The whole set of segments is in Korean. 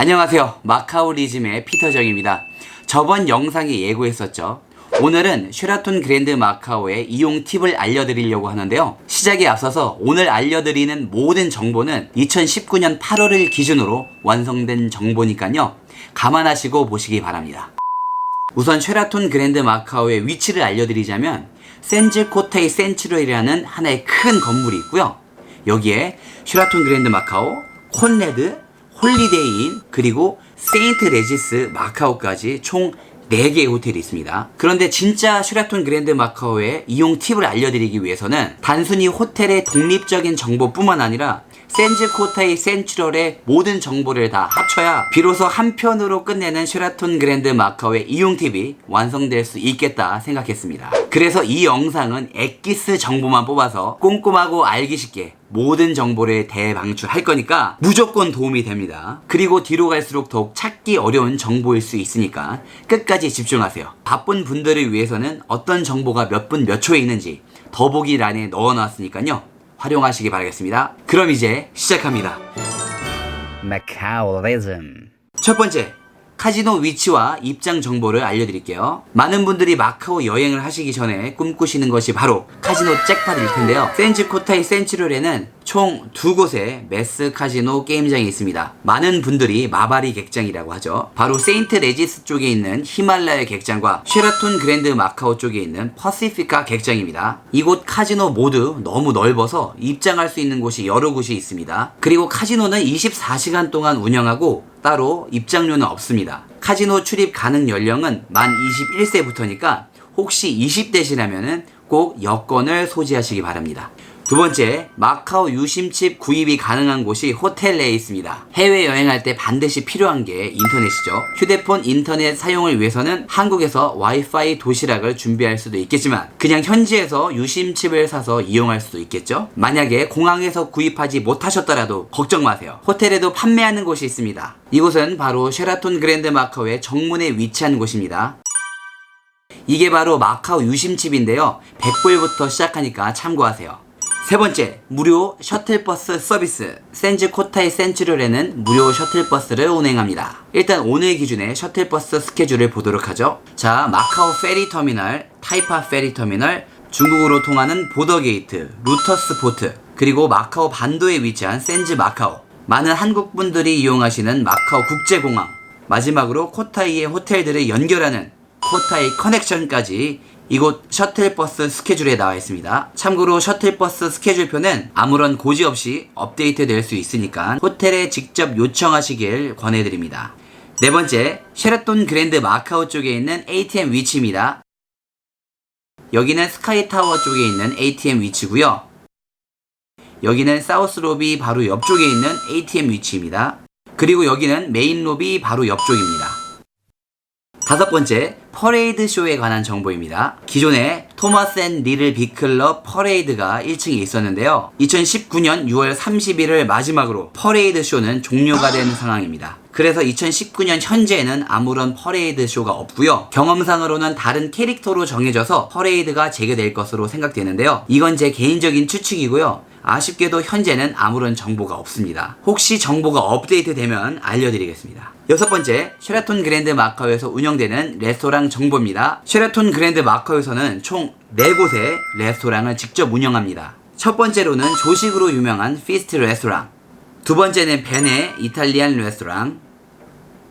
안녕하세요. 마카오리즘의 피터정입니다. 저번 영상에 예고했었죠. 오늘은 쉐라톤 그랜드 마카오의 이용 팁을 알려드리려고 하는데요. 시작에 앞서서 오늘 알려드리는 모든 정보는 2019년 8월을 기준으로 완성된 정보니까요. 감안하시고 보시기 바랍니다. 우선 쉐라톤 그랜드 마카오의 위치를 알려드리자면 센즈코테이 센츄럴이라는 하나의 큰 건물이 있고요. 여기에 쉐라톤 그랜드 마카오, 콘레드, 홀리데이인 그리고 세인트 레지스 마카오까지 총 4개의 호텔이 있습니다. 그런데 진짜 쉐라톤 그랜드 마카오의 이용 팁을 알려드리기 위해서는 단순히 호텔의 독립적인 정보뿐만 아니라 센즈코타이 센츄럴의 모든 정보를 다 합쳐야 비로소 한 편으로 끝내는 쉐라톤 그랜드 마카오의 이용 팁이 완성될 수 있겠다 생각했습니다. 그래서 이 영상은 엑기스 정보만 뽑아서 꼼꼼하고 알기 쉽게 모든 정보를 대방출할 거니까 무조건 도움이 됩니다. 그리고 뒤로 갈수록 더욱 찾기 어려운 정보일 수 있으니까 끝까지 집중하세요. 바쁜 분들을 위해서는 어떤 정보가 몇 분 몇 초에 있는지 더보기란에 넣어놨으니까요. 활용하시기 바라겠습니다. 그럼 이제 시작합니다. Macaoism. 첫 번째, 카지노 위치와 입장 정보를 알려드릴게요. 많은 분들이 마카오 여행을 하시기 전에 꿈꾸시는 것이 바로 카지노 잭팟일 텐데요. 센즈 코타이 센츄럴에는 총 두 곳의 메스 카지노 게임장이 있습니다. 많은 분들이 마바리 객장이라고 하죠. 바로 세인트 레지스 쪽에 있는 히말라야 객장과 쉐라톤 그랜드 마카오 쪽에 있는 퍼시피카 객장입니다. 이곳 카지노 모두 너무 넓어서 입장할 수 있는 곳이 여러 곳이 있습니다. 그리고 카지노는 24시간 동안 운영하고 따로 입장료는 없습니다. 카지노 출입 가능 연령은 만 21세부터니까 혹시 20대시라면 꼭 여권을 소지하시기 바랍니다. 두 번째, 마카오 유심칩 구입이 가능한 곳이 호텔 내에 있습니다. 해외 여행할 때 반드시 필요한 게 인터넷이죠. 휴대폰 인터넷 사용을 위해서는 한국에서 와이파이 도시락을 준비할 수도 있겠지만 그냥 현지에서 유심칩을 사서 이용할 수도 있겠죠. 만약에 공항에서 구입하지 못하셨더라도 걱정 마세요. 호텔에도 판매하는 곳이 있습니다. 이곳은 바로 쉐라톤 그랜드 마카오의 정문에 위치한 곳입니다. 이게 바로 마카오 유심칩인데요. 100불부터 시작하니까 참고하세요. 세 번째, 무료 셔틀버스 서비스. 센즈 코타이 센츄럴에는 무료 셔틀버스를 운행합니다. 일단 오늘 기준의 셔틀버스 스케줄을 보도록 하죠. 자, 마카오 페리 터미널, 타이파 페리 터미널, 중국으로 통하는 보더게이트, 루터스 포트, 그리고 마카오 반도에 위치한 센즈 마카오. 많은 한국 분들이 이용하시는 마카오 국제공항. 마지막으로 코타이의 호텔들을 연결하는 코타이 커넥션까지 이곳 셔틀버스 스케줄에 나와 있습니다. 참고로 셔틀버스 스케줄표는 아무런 고지 없이 업데이트 될 수 있으니까 호텔에 직접 요청하시길 권해드립니다. 네 번째, 쉐라톤 그랜드 마카오 쪽에 있는 ATM 위치입니다. 여기는 스카이타워 쪽에 있는 ATM 위치고요. 여기는 사우스 로비 바로 옆쪽에 있는 ATM 위치입니다. 그리고 여기는 메인 로비 바로 옆쪽입니다. 다섯 번째, 퍼레이드 쇼에 관한 정보입니다. 기존에 토마스 앤 리를 빅클럽 퍼레이드가 1층에 있었는데요. 2019년 6월 30일을 마지막으로 퍼레이드 쇼는 종료가 된 상황입니다. 그래서 2019년 현재에는 아무런 퍼레이드 쇼가 없고요. 경험상으로는 다른 캐릭터로 정해져서 퍼레이드가 재개될 것으로 생각되는데요. 이건 제 개인적인 추측이고요. 아쉽게도 현재는 아무런 정보가 없습니다. 혹시 정보가 업데이트 되면 알려드리겠습니다. 여섯 번째, 쉐라톤 그랜드 마카오에서 운영되는 레스토랑 정보입니다. 쉐라톤 그랜드 마카오에서는 총 4곳의 레스토랑을 직접 운영합니다. 첫 번째로는 조식으로 유명한 피스트 레스토랑. 두 번째는 베네 이탈리안 레스토랑.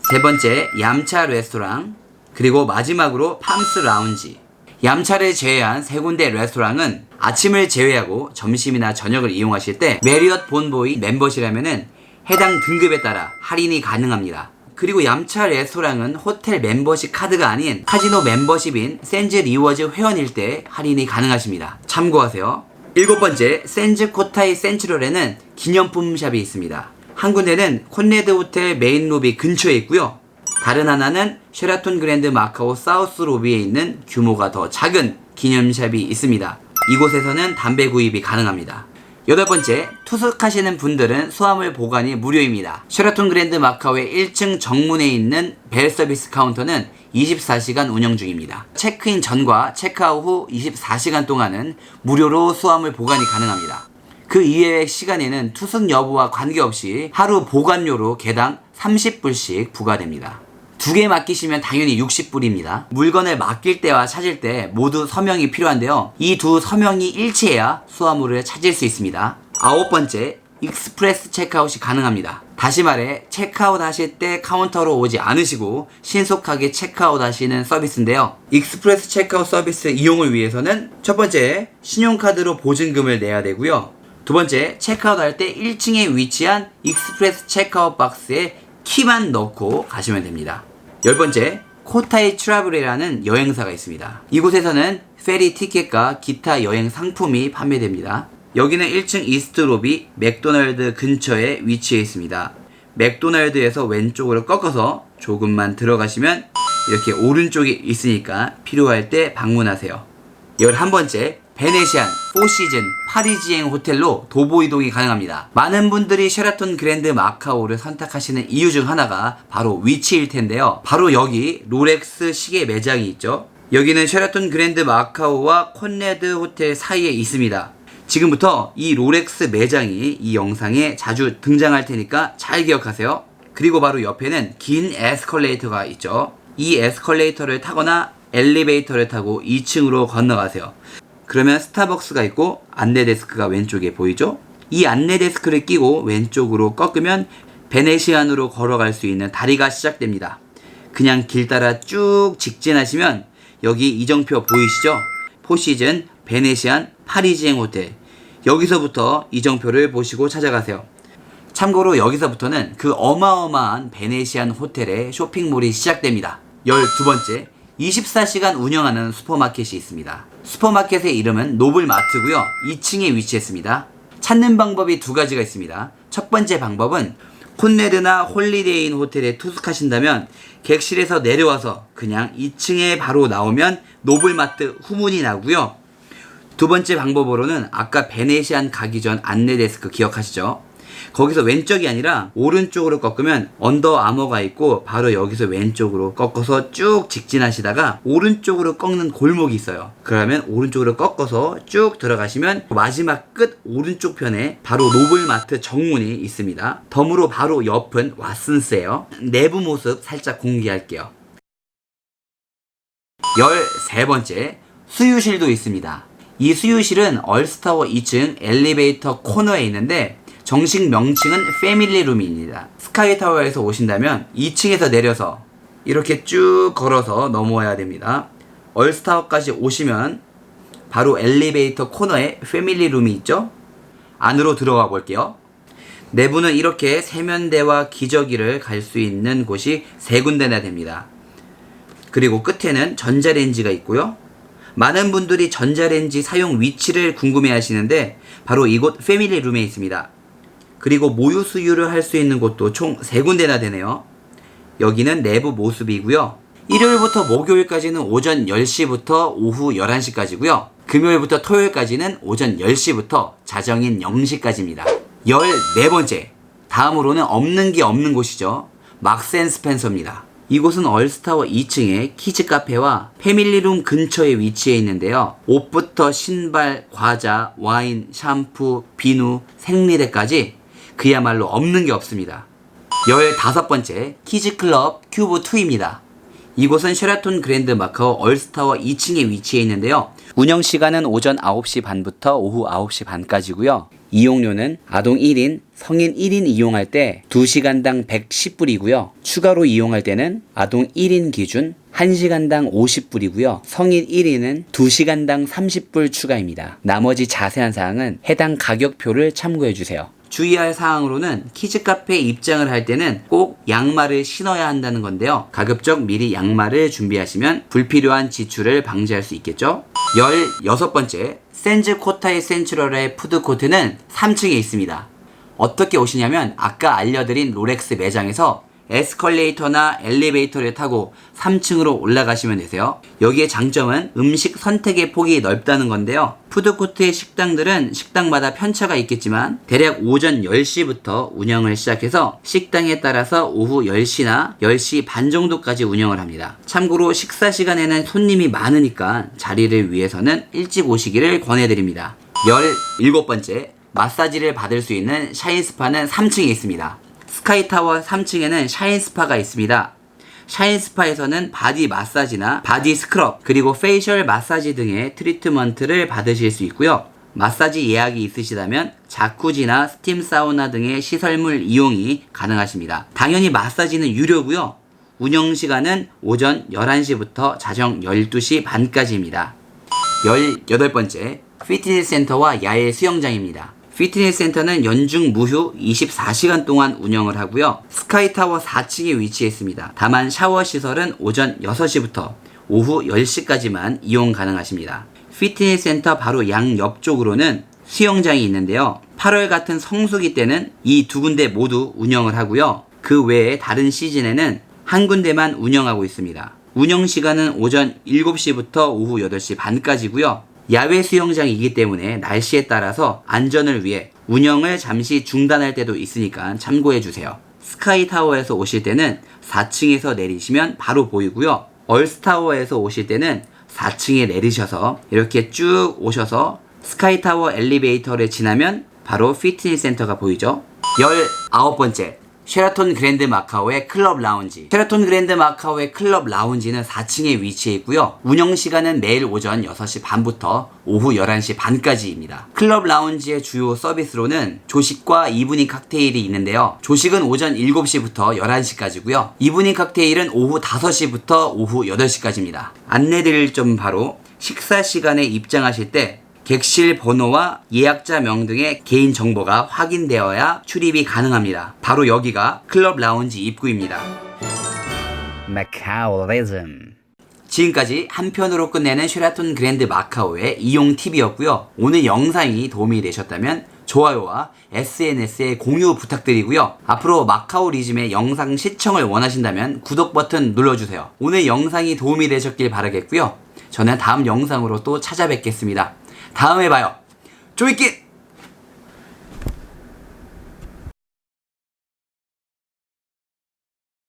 세 번째, 얌차 레스토랑. 그리고 마지막으로 팜스 라운지. 얌차를 제외한 세 군데 레스토랑은 아침을 제외하고 점심이나 저녁을 이용하실 때 메리엇 본보이 멤버시라면은 해당 등급에 따라 할인이 가능합니다. 그리고 얌차 레스토랑은 호텔 멤버십 카드가 아닌 카지노 멤버십인 센즈 리워즈 회원일 때 할인이 가능하십니다. 참고하세요. 일곱 번째, 센즈 코타이 센츄럴에는 기념품 샵이 있습니다. 한 군데는 콘레드 호텔 메인 로비 근처에 있고요. 다른 하나는 쉐라톤 그랜드 마카오 사우스 로비에 있는 규모가 더 작은 기념샵이 있습니다. 이곳에서는 담배 구입이 가능합니다. 여덟 번째, 투숙하시는 분들은 수화물 보관이 무료입니다. 쉐라톤 그랜드 마카오의 1층 정문에 있는 벨 서비스 카운터는 24시간 운영 중입니다. 체크인 전과 체크아웃 후 24시간 동안은 무료로 수화물 보관이 가능합니다. 그 이외의 시간에는 투숙 여부와 관계없이 하루 보관료로 개당 30불씩 부과됩니다. 두 개 맡기시면 당연히 60불입니다. 물건을 맡길 때와 찾을 때 모두 서명이 필요한데요. 이 두 서명이 일치해야 수화물을 찾을 수 있습니다. 아홉 번째, 익스프레스 체크아웃이 가능합니다. 다시 말해, 체크아웃 하실 때 카운터로 오지 않으시고 신속하게 체크아웃 하시는 서비스인데요. 익스프레스 체크아웃 서비스 이용을 위해서는 첫 번째, 신용카드로 보증금을 내야 되고요. 두 번째, 체크아웃 할 때 1층에 위치한 익스프레스 체크아웃 박스에 키만 넣고 가시면 됩니다. 열 번째, 코타이 트라블이라는 여행사가 있습니다. 이곳에서는 페리 티켓과 기타 여행 상품이 판매됩니다. 여기는 1층 이스트 로비 맥도날드 근처에 위치해 있습니다. 맥도날드에서 왼쪽으로 꺾어서 조금만 들어가시면 이렇게 오른쪽에 있으니까 필요할 때 방문하세요. 11번째, 베네시안, 포시즌, 파리지행 호텔로 도보 이동이 가능합니다. 많은 분들이 쉐라톤 그랜드 마카오를 선택하시는 이유 중 하나가 바로 위치일 텐데요. 바로 여기 롤렉스 시계 매장이 있죠. 여기는 쉐라톤 그랜드 마카오와 콘레드 호텔 사이에 있습니다. 지금부터 이 롤렉스 매장이 이 영상에 자주 등장할 테니까 잘 기억하세요. 그리고 바로 옆에는 긴 에스컬레이터가 있죠. 이 에스컬레이터를 타거나 엘리베이터를 타고 2층으로 건너가세요. 그러면 스타벅스가 있고 안내 데스크가 왼쪽에 보이죠? 이 안내 데스크를 끼고 왼쪽으로 꺾으면 베네시안으로 걸어갈 수 있는 다리가 시작됩니다. 그냥 길 따라 쭉 직진하시면 여기 이정표 보이시죠? 포시즌, 베네시안, 파리지행 호텔. 여기서부터 이정표를 보시고 찾아가세요. 참고로 여기서부터는 그 어마어마한 베네시안 호텔의 쇼핑몰이 시작됩니다. 12번째, 24시간 운영하는 슈퍼마켓이 있습니다. 슈퍼마켓의 이름은 노블마트고요. 2층에 위치했습니다. 찾는 방법이 두 가지가 있습니다. 첫 번째 방법은 콘레드나 홀리데이인 호텔에 투숙하신다면 객실에서 내려와서 그냥 2층에 바로 나오면 노블마트 후문이 나고요. 두 번째 방법으로는 아까 베네시안 가기 전 안내 데스크 기억하시죠? 거기서 왼쪽이 아니라 오른쪽으로 꺾으면 언더 아머가 있고 바로 여기서 왼쪽으로 꺾어서 쭉 직진하시다가 오른쪽으로 꺾는 골목이 있어요. 그러면 오른쪽으로 꺾어서 쭉 들어가시면 마지막 끝 오른쪽 편에 바로 노블마트 정문이 있습니다. 덤으로 바로 옆은 왓슨스예요. 내부 모습 살짝 공개할게요. 13번째 수유실도 있습니다. 이 수유실은 얼스타워 2층 엘리베이터 코너에 있는데 정식 명칭은 패밀리룸입니다. 스카이타워에서 오신다면 2층에서 내려서 이렇게 쭉 걸어서 넘어와야 됩니다. 얼스타워까지 오시면 바로 엘리베이터 코너에 패밀리룸이 있죠? 안으로 들어가 볼게요. 내부는 이렇게 세면대와 기저귀를 갈 수 있는 곳이 세 군데나 됩니다. 그리고 끝에는 전자레인지가 있고요. 많은 분들이 전자레인지 사용 위치를 궁금해 하시는데 바로 이곳 패밀리룸에 있습니다. 그리고 모유 수유를 할 수 있는 곳도 총세 군데나 되네요. 여기는 내부 모습이고요. 일요일부터 목요일까지는 오전 10시부터 오후 11시까지고요. 금요일부터 토요일까지는 오전 10시부터 자정인 0시까지입니다. 14번째. 다음으로는 없는 게 없는 곳이죠. 막센 스펜서입니다. 이곳은 얼스타워 2층에 키즈 카페와 패밀리룸 근처에 위치해 있는데요. 옷부터 신발, 과자, 와인, 샴푸, 비누, 생리대까지 그야말로 없는 게 없습니다. 15번째 키즈클럽 큐브2입니다. 이곳은 쉐라톤 그랜드 마카오 얼스타워 2층에 위치해 있는데요. 운영 시간은 오전 9시 반부터 오후 9시 반까지고요. 이용료는 아동 1인, 성인 1인 이용할 때 2시간당 110불이고요. 추가로 이용할 때는 아동 1인 기준 1시간당 50불이고요. 성인 1인은 2시간당 30불 추가입니다. 나머지 자세한 사항은 해당 가격표를 참고해 주세요. 주의할 사항으로는 키즈 카페 입장을 할 때는 꼭 양말을 신어야 한다는 건데요. 가급적 미리 양말을 준비하시면 불필요한 지출을 방지할 수 있겠죠. 16번째, 센즈 코타이 센츄럴의 푸드코트는 3층에 있습니다. 어떻게 오시냐면 아까 알려드린 롤렉스 매장에서 에스컬레이터나 엘리베이터를 타고 3층으로 올라가시면 되세요. 여기에 장점은 음식 선택의 폭이 넓다는 건데요. 푸드코트의 식당들은 식당마다 편차가 있겠지만 대략 오전 10시부터 운영을 시작해서 식당에 따라서 오후 10시나 10시 반 정도까지 운영을 합니다. 참고로 식사 시간에는 손님이 많으니까 자리를 위해서는 일찍 오시기를 권해드립니다. 17번째, 마사지를 받을 수 있는 샤인스파는 3층에 있습니다. 스카이타워 3층에는 샤인스파가 있습니다. 샤인스파에서는 바디 마사지나 바디 스크럽 그리고 페이셜 마사지 등의 트리트먼트를 받으실 수 있고요. 마사지 예약이 있으시다면 자쿠지나 스팀 사우나 등의 시설물 이용이 가능하십니다. 당연히 마사지는 유료고요. 운영 시간은 오전 11시부터 자정 12시 반까지입니다. 18번째, 피트니스 센터와 야외 수영장입니다. 피트니스 센터는 연중 무휴 24시간 동안 운영을 하고요. 스카이타워 4층에 위치해 있습니다. 다만 샤워 시설은 오전 6시부터 오후 10시까지만 이용 가능하십니다. 피트니스 센터 바로 양 옆 쪽으로는 수영장이 있는데요. 8월 같은 성수기 때는 이 두 군데 모두 운영을 하고요. 그 외에 다른 시즌에는 한 군데만 운영하고 있습니다. 운영 시간은 오전 7시부터 오후 8시 반까지고요. 야외 수영장이기 때문에 날씨에 따라서 안전을 위해 운영을 잠시 중단할 때도 있으니까 참고해 주세요. 스카이 타워에서 오실 때는 4층에서 내리시면 바로 보이고요. 얼스타워에서 오실 때는 4층에 내리셔서 이렇게 쭉 오셔서 스카이 타워 엘리베이터를 지나면 바로 피트니스 센터가 보이죠. 19번째. 쉐라톤 그랜드 마카오의 클럽 라운지. 쉐라톤 그랜드 마카오의 클럽 라운지는 4층에 위치해 있고요. 운영 시간은 매일 오전 6시 반부터 오후 11시 반까지입니다. 클럽 라운지의 주요 서비스로는 조식과 이브닝 칵테일이 있는데요. 조식은 오전 7시부터 11시까지고요. 이브닝 칵테일은 오후 5시부터 오후 8시까지입니다. 안내드릴 점 바로 식사 시간에 입장하실 때 객실 번호와 예약자명 등의 개인 정보가 확인되어야 출입이 가능합니다. 바로 여기가 클럽 라운지 입구입니다. Macaoism. 지금까지 한편으로 끝내는 쉐라톤 그랜드 마카오의 이용 팁이었고요. 오늘 영상이 도움이 되셨다면 좋아요와 SNS에 공유 부탁드리고요. 앞으로 마카오 리즘의 영상 시청을 원하신다면 구독 버튼 눌러주세요. 오늘 영상이 도움이 되셨길 바라겠고요. 저는 다음 영상으로 또 찾아뵙겠습니다. 다음에 봐요. 조이끼!